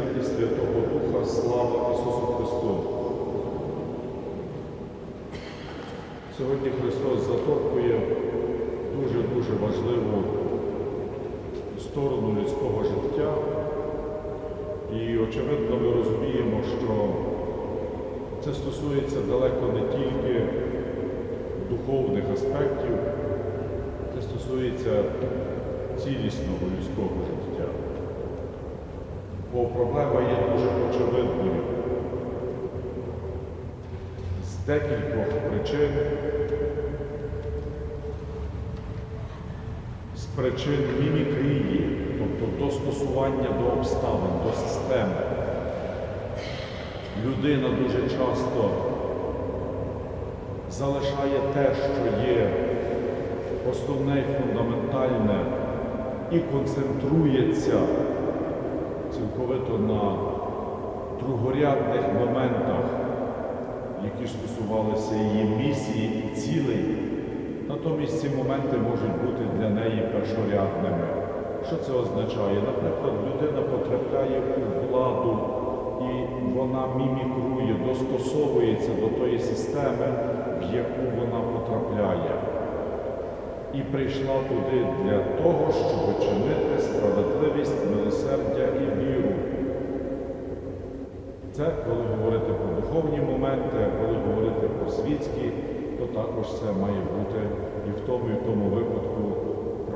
І Святого Духа, слава Ісусу Христу. Сьогодні Христос заторкує дуже-дуже важливу сторону людського життя. І очевидно ми розуміємо, що це стосується далеко не тільки духовних аспектів, це стосується цілісного людського життя. Бо проблема є дуже очевидною. З декількох причин, з причин мімікрії, тобто достосування до обставин, до системи. Людина дуже часто залишає те, що є основне і фундаментальне, і концентрується цілковито на другорядних моментах, які стосувалися її місії і цілей. Натомість ці моменти можуть бути для неї першорядними. Що це означає? Наприклад, людина потрапляє у владу і вона мімікрує, достосовується до тої системи, в яку вона потрапляє. І прийшла туди для того, щоб чинити справедливість, милосердя і віру. Це коли говорити про духовні моменти, а коли говорити про світські, то також це має бути і в тому, і в тому випадку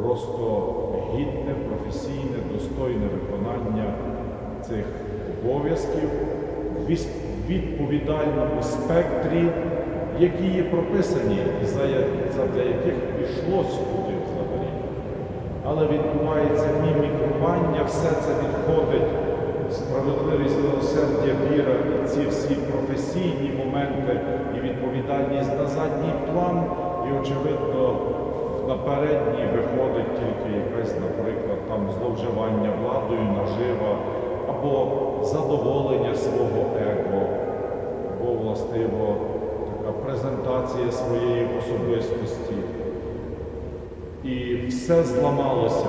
просто гідне, професійне, достойне виконання цих обов'язків відповідальному спектрі, які є прописані і за яких пішлось туди взагалі. Але відбувається мімікрування, все це відходить, справедливість, милосердя, віра і ці всі професійні моменти і відповідальність на задній план, і, очевидно, на передній виходить тільки якесь, наприклад, там зловживання владою, нажива, або задоволення свого его, або властиво така презентація своєї особистості. І все зламалося.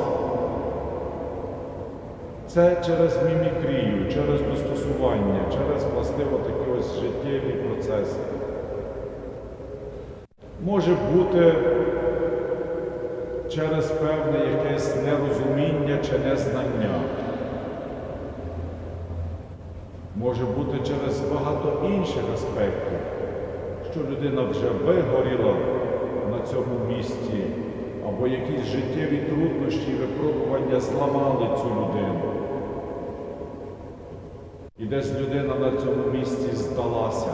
Це через мімікрію, через достосування, через властиво такі ось життєві процеси. Може бути через певне якесь нерозуміння чи незнання. Може бути через багато інших аспектів, що людина вже вигоріла на цьому місці, або якісь життєві труднощі і випробування зламали цю людину. І десь людина на цьому місці здалася.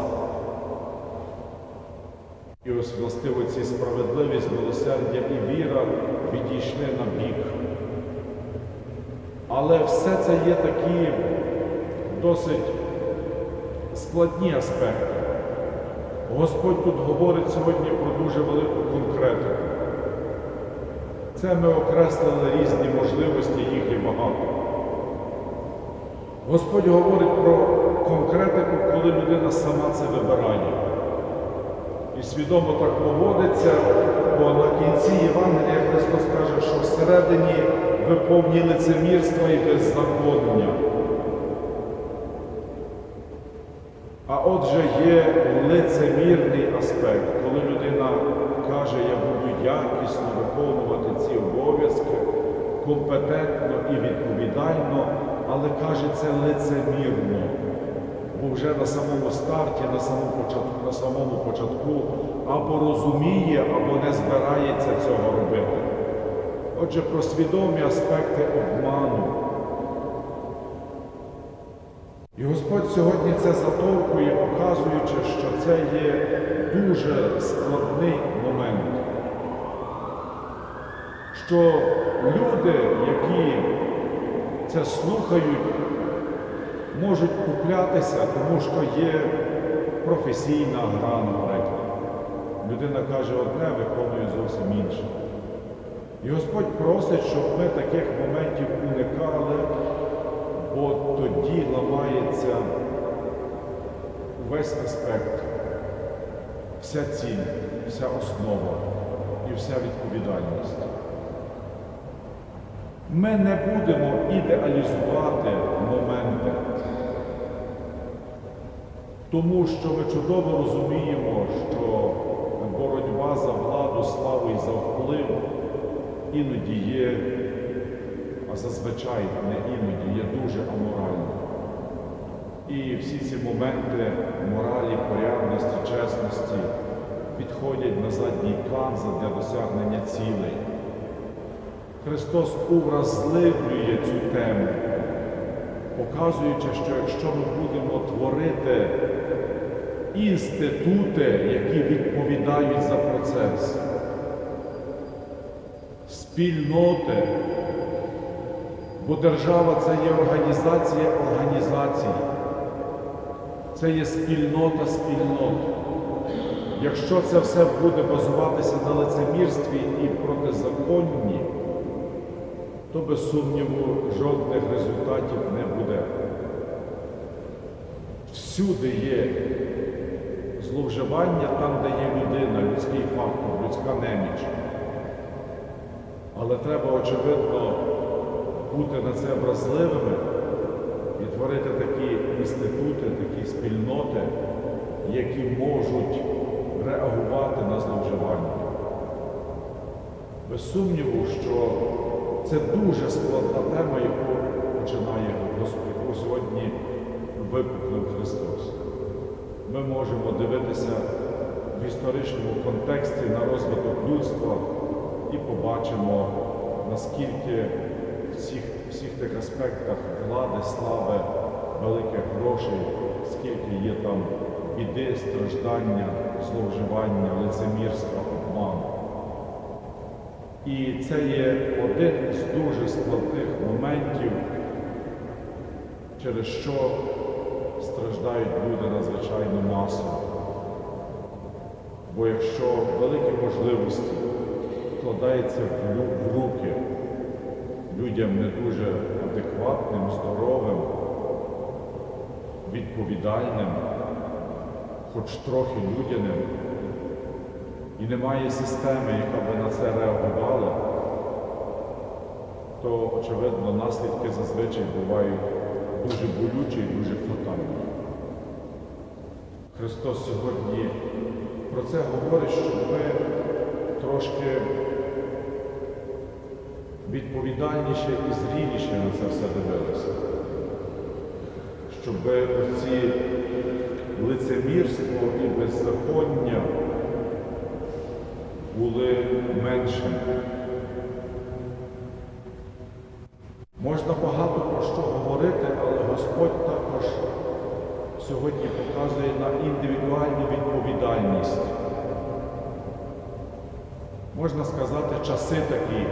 І ось властиво ці справедливість, милосердя і віра відійшли на бік. Але все це є такі досить складні аспекти. Господь тут говорить сьогодні про дуже велику конкретику. Це ми окреслили різні можливості, їх є багато. Господь говорить про конкретику, коли людина сама це вибирає. І свідомо так поводиться, бо на кінці Євангелія Христос каже, що всередині ви повні лицемірства і беззаконня. А отже є лицемірний аспект, коли людина каже, я буду якісно виконувати ці обов'язки, компетентно і відповідально, але каже це лицемірно. Бо вже на самому старті, на самому початку, на самому початку або розуміє, або не збирається цього робити. Отже, про свідомі аспекти обману. І Господь сьогодні це затовкує, показуючи, що це є дуже складний момент. Що люди, які це слухають, можуть куплятися, тому що є професійна гра, наприклад. Людина каже одне, виконує зовсім інше. І Господь просить, щоб ми таких моментів уникали, бо тоді ламається весь аспект, вся ціль, вся основа і вся відповідальність. Ми не будемо ідеалізувати моменти, Тому що ми чудово розуміємо, що боротьба за владу, славу і за вплив іноді є, а зазвичай не іноді, є дуже аморальною. І всі ці моменти моралі, порядності, чесності відходять на задній план для досягнення цілей. Христос увразливлює цю тему, показуючи, що якщо ми будемо творити інститути, які відповідають за процес, спільноти, бо держава це є організація організацій, це є спільнота спільнот. Якщо це все буде базуватися на лицемірстві і протизаконні, то без сумніву жодних результатів не буде. Всюди є зловживання там, де є людина, людський фактор, людська неміч. Але треба, очевидно, бути на це вразливими і творити такі інститути, такі спільноти, які можуть реагувати на зловживання. Без сумніву, що це дуже складна тема, яку починає Господь, сьогодні випуклив Христос. Ми можемо дивитися в історичному контексті на розвиток людства і побачимо, наскільки всіх, всіх тих аспектах влади, слави, великих грошей, скільки є там біди, страждання, зловживання, лицемірства, обману. І це є один із дуже складних моментів, через що страждають люди надзвичайно масово. Бо якщо великі можливості вкладаються в руки людям не дуже адекватним, здоровим, відповідальним, хоч трохи людяним, і немає системи, яка би на це реагувала, то, очевидно, наслідки зазвичай бувають дуже болючі і дуже фатальні. Христос сьогодні про це говорить, щоб ми трошки відповідальніше і зріліше на це все дивилися. Щоб ці лицемірство і беззаконня були меншими. Можна багато про що говорити, але Господь також сьогодні показує на індивідуальну відповідальність. Можна сказати, часи такі,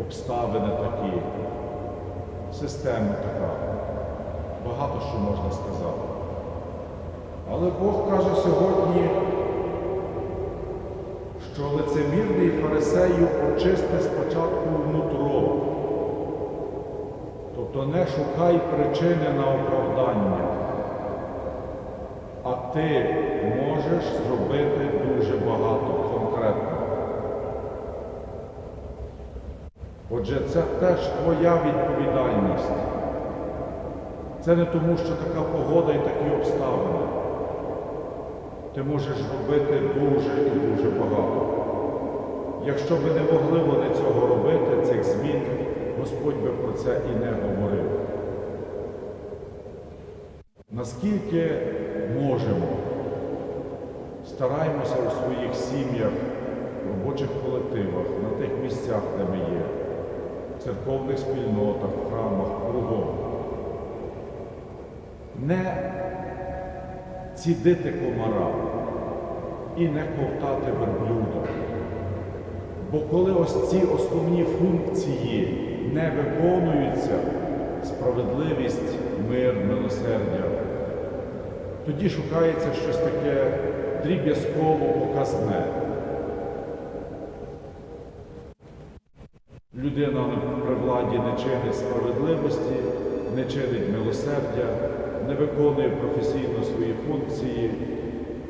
обставини такі, система така. Багато що можна сказати. Але Бог каже сьогодні, що лицемірний фарисею очисти спочатку внутро. Тобто не шукай причини на оправдання, а ти можеш зробити дуже багато Отже, це теж твоя відповідальність. Це не тому, що така погода і такі обставини. Ти можеш робити дуже і дуже багато. Якщо би не могли вони цього робити, цих змін, Господь би про це і не говорив. Наскільки можемо, стараємося у своїх сім'ях, робочих колективах, на тих місцях, де ми є, церковних спільнотах, храмах, кругом. Не цідити комара і не ковтати верблюда. Бо коли ось ці основні функції не виконуються, справедливість, мир, милосердя, тоді шукається щось таке дріб'язково показне. Людина при владі не чинить справедливості, не чинить милосердя, не виконує професійно свої функції,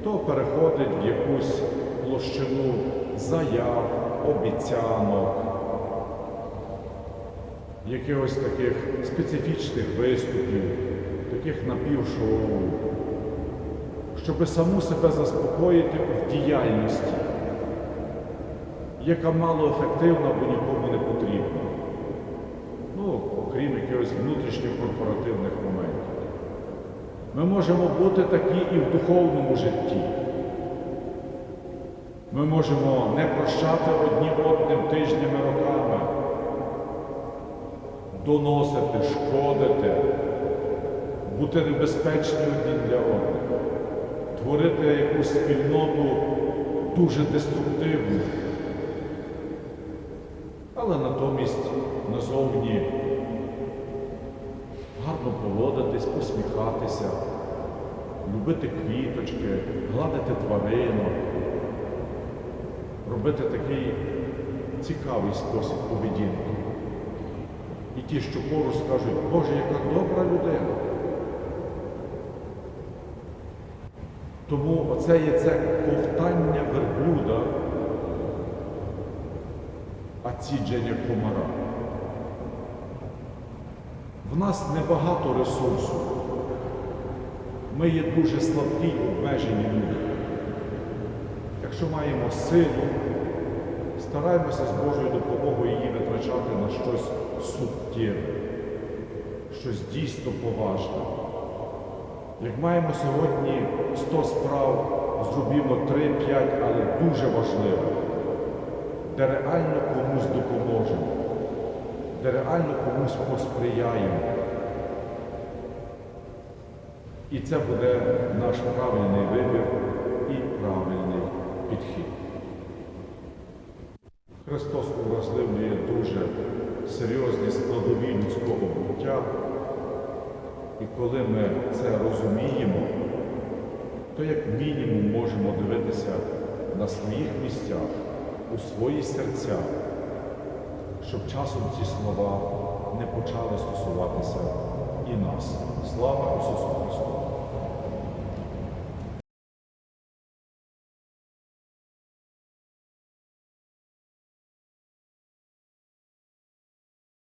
то переходить в якусь площину заяв, обіцянок, якихось таких специфічних виступів, таких напівшоу, щоб саму себе заспокоїти в діяльності, яка мало ефективна, бо нікому не потрібна. Ну, окрім якихось внутрішньокорпоративних моментів. Ми можемо бути такі і в духовному житті. Ми можемо не прощати одні одним тижнями, роками, доносити, шкодити, бути небезпечні одні для одних, творити якусь спільноту дуже деструктивну. Поводитись, посміхатися, любити квіточки, гладити тваринок, робити такий цікавий спосіб поведінки. І ті, що поруч скажуть, Боже, яка добра людина. Тому оце є це ковтання верблюда, а цідження комара. В нас небагато ресурсу. Ми є дуже слабкі обмежені люди. Якщо маємо силу, стараємося з Божою допомогою її витрачати на щось суттєве, щось дійсно поважне. Як маємо сьогодні 100 справ, зробімо 3-5, але дуже важливо, де реально комусь допоможемо, де реально комусь посприяємо. І це буде наш правильний вибір і правильний підхід. Христос уразливлює дуже серйозні складові людського буття. І коли ми це розуміємо, то як мінімум можемо дивитися на своїх місцях, у свої серця, щоб часом ці слова не почали стосуватися і нас. Слава Ісусу Христу!